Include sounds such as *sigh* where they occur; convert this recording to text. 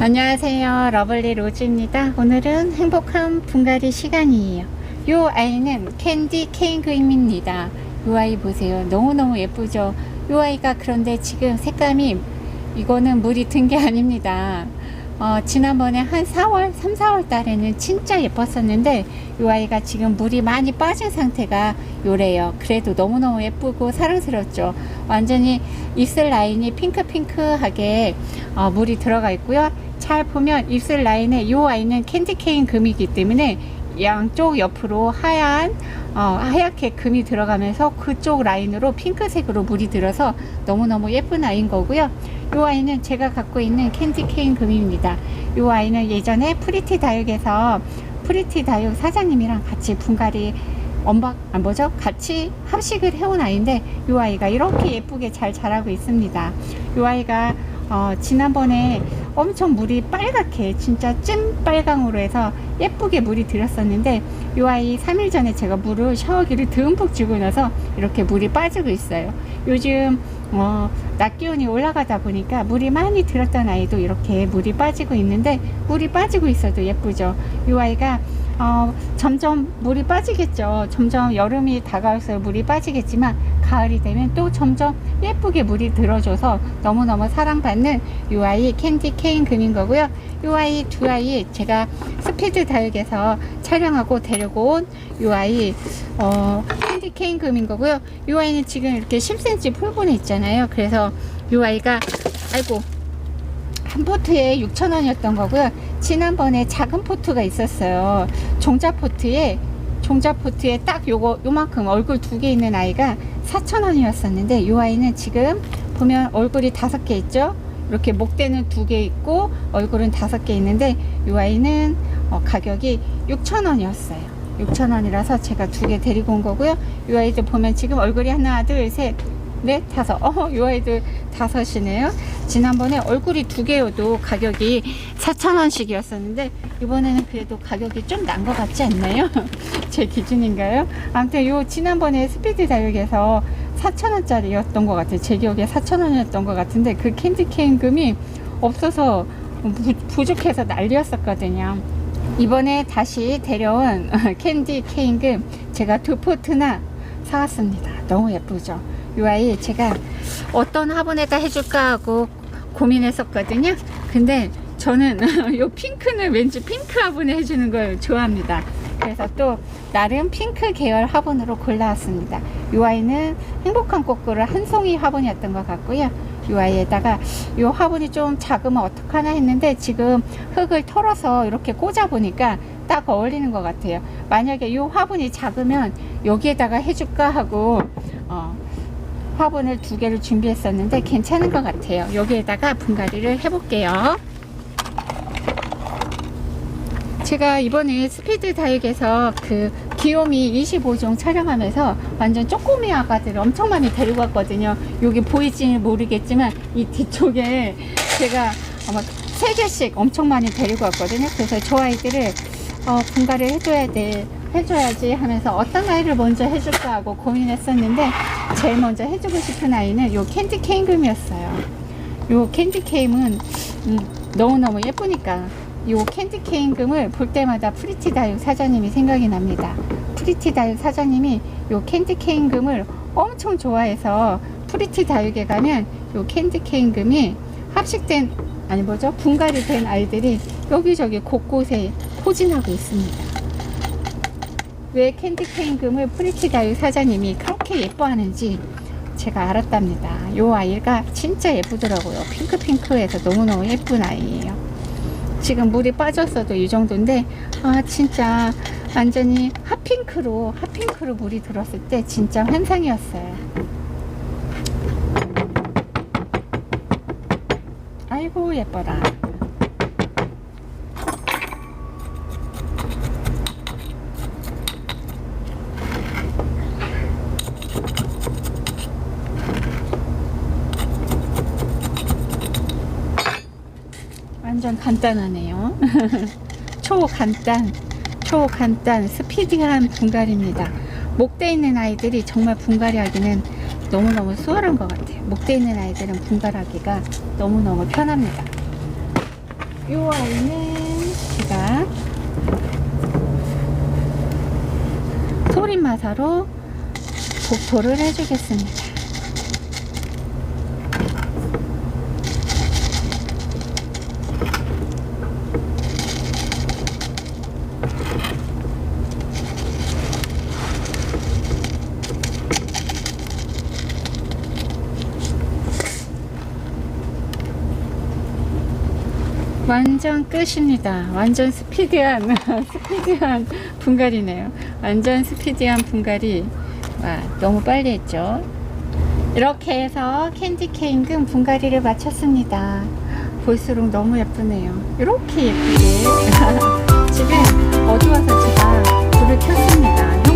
안녕하세요. 러블리 로즈입니다. 오늘은 행복한 분갈이 시간이에요. 요 아이는 캔디 케인그입니다. 요 아이 보세요. 너무너무 예쁘죠? 요 아이가 그런데 지금 색감이 이거는 물이 든게 아닙니다. 어, 지난번에 한 4월, 3, 4월 달에는 진짜 예뻤었는데 요 아이가 지금 물이 많이 빠진 상태가 요래요. 그래도 너무너무 예쁘고 사랑스럽죠. 완전히 입술 라인이 핑크핑크하게 어, 물이 들어가 있고요. 잘 보면 입술 라인에 요 아이는 캔디 케인 금이기 때문에 양쪽 옆으로 하얀 어, 하얗게 금이 들어가면서 그쪽 라인으로 핑크색으로 물이 들어서 너무너무 예쁜 아이인 거고요. 이 아이는 제가 갖고 있는 캔디 케인 금입니다. 이 아이는 예전에 프리티 다육에서 프리티 다육 사장님이랑 같이 분갈이 엄박 안 뭐죠? 같이 합식을 해온 아이인데 이 아이가 이렇게 예쁘게 잘 자라고 있습니다. 이 아이가 어, 지난번에 엄청 물이 빨갛게 진짜 찐 빨강으로 해서 예쁘게 물이 들었었는데 이 아이 3일 전에 제가 물을 샤워기를 듬뿍 주고 나서 이렇게 물이 빠지고 있어요. 요즘 어, 낮 기온이 올라가다 보니까 물이 많이 들었던 아이도 이렇게 물이 빠지고 있는데 물이 빠지고 있어도 예쁘죠. 이 아이가 어, 점점 물이 빠지겠죠. 점점 여름이 다가올수록 물이 빠지겠지만 가을이 되면 또 점점 예쁘게 물이 들어줘서 너무너무 사랑받는 이 아이 캔디 케인 금인 거고요. 이 아이 두 아이 제가 스피드 다육에서 촬영하고 데리고 온이 아이 어, 캔디 케인 금인 거고요. 이 아이는 지금 이렇게 10cm 풀분에 있잖아요. 그래서 이 아이가 아이고 한 포트에 6,000원이었던 거고요. 지난번에 작은 포트가 있었어요. 종자 포트에 종자 포트에 딱 요거 요만큼 얼굴 두 개 있는 아이가 4,000원이었었는데 이 아이는 지금 보면 얼굴이 다섯 개 있죠. 이렇게 목대는 두 개 있고 얼굴은 다섯 개 있는데 이 아이는 어, 가격이 6,000원이었어요. 6,000원이라서 제가 두 개 데리고 온 거고요. 이 아이들 보면 지금 얼굴이 하나, 둘, 셋, 넷, 다섯. 어, 이 아이들 다섯이네요. 지난번에 얼굴이 두 개여도 가격이 4,000원씩이었었는데, 이번에는 그래도 가격이 좀 난 것 같지 않나요? 제 기준인가요? 아무튼 요 지난번에 스피드 다육에서 4,000원짜리였던 것 같아요. 제 기억에 4,000원이었던 것 같은데, 그 캔디 케인 금이 없어서 부, 부족해서 난리였었거든요. 이번에 다시 데려온 *laughs* 캔디 케인금 제가 두 포트나 사왔습니다. 너무 예쁘죠? 이 아이 제가 어떤 화분에다 해줄까 하고 고민했었거든요. 근데 저는 *laughs* 요 핑크는 왠지 핑크 화분에 해주는 걸 좋아합니다. 그래서 또 나름 핑크 계열 화분으로 골라왔습니다. 이 아이는 행복한 꽃구를 한 송이 화분이었던 것 같고요. 이 아이에다가 이 화분이 좀 작으면 어떡하나 했는데 지금 흙을 털어서 이렇게 꽂아 보니까 딱 어울리는 것 같아요. 만약에 이 화분이 작으면 여기에다가 해줄까 하고 어, 화분을 두 개를 준비했었는데 괜찮은 것 같아요. 여기에다가 분갈이를 해볼게요. 제가 이번에 스피드 다육에서 그 귀요미 25종 촬영하면서 완전 쪼꼬미 아가들 엄청 많이 데리고 왔거든요. 여기 보이지 모르겠지만 이 뒤쪽에 제가 아마 세 개씩 엄청 많이 데리고 왔거든요. 그래서 저 아이들을 어, 분갈이를 해줘야 돼. 해줘야지 하면서 어떤 아이를 먼저 해줄까 하고 고민했었는데 제일 먼저 해주고 싶은 아이는 요 캔디 케인금이었어요. 요 캔디 케임은 음, 너무너무 예쁘니까 요 캔디 케인금을 볼 때마다 프리티 다육 사장님이 생각이 납니다. 프리티 다육 사장님이 요 캔디 케인금을 엄청 좋아해서 프리티 다육에 가면 요 캔디 케인금이 합식된 아니 뭐죠 분갈이 된 아이들이 여기저기 곳곳에 포진하고 있습니다. 왜 캔디 케인금을 프리티 다육 사장님이 그렇게 예뻐하는지 제가 알았답니다. 요 아이가 진짜 예쁘더라고요. 핑크핑크해서 너무너무 예쁜 아이예요. 지금 물이 빠졌어도 이 정도인데 아 진짜 완전히 핫핑크로 핫핑크로 물이 들었을 때 진짜 환상이었어요. 아이고 예뻐라. 완전 간단하네요. *laughs* 초간단, 초간단, 스피디한 분갈이입니다. 목대 있는 아이들이 정말 분갈이 하기는 너무너무 수월한 것 같아요. 목대 있는 아이들은 분갈하기가 너무너무 편합니다. 요 아이는 제가 소리마사로 복포를 해주겠습니다. 완전 끝입니다. 완전 스피디한 *laughs* 스피디한 분갈이네요. 완전 스피디한 분갈이 와 너무 빨리 했죠. 이렇게 해서 캔디 케인금 분갈이를 마쳤습니다. 볼수록 너무 예쁘네요. 이렇게 예쁘게 *laughs* 지금 어두워서 제가 불을 켰습니다.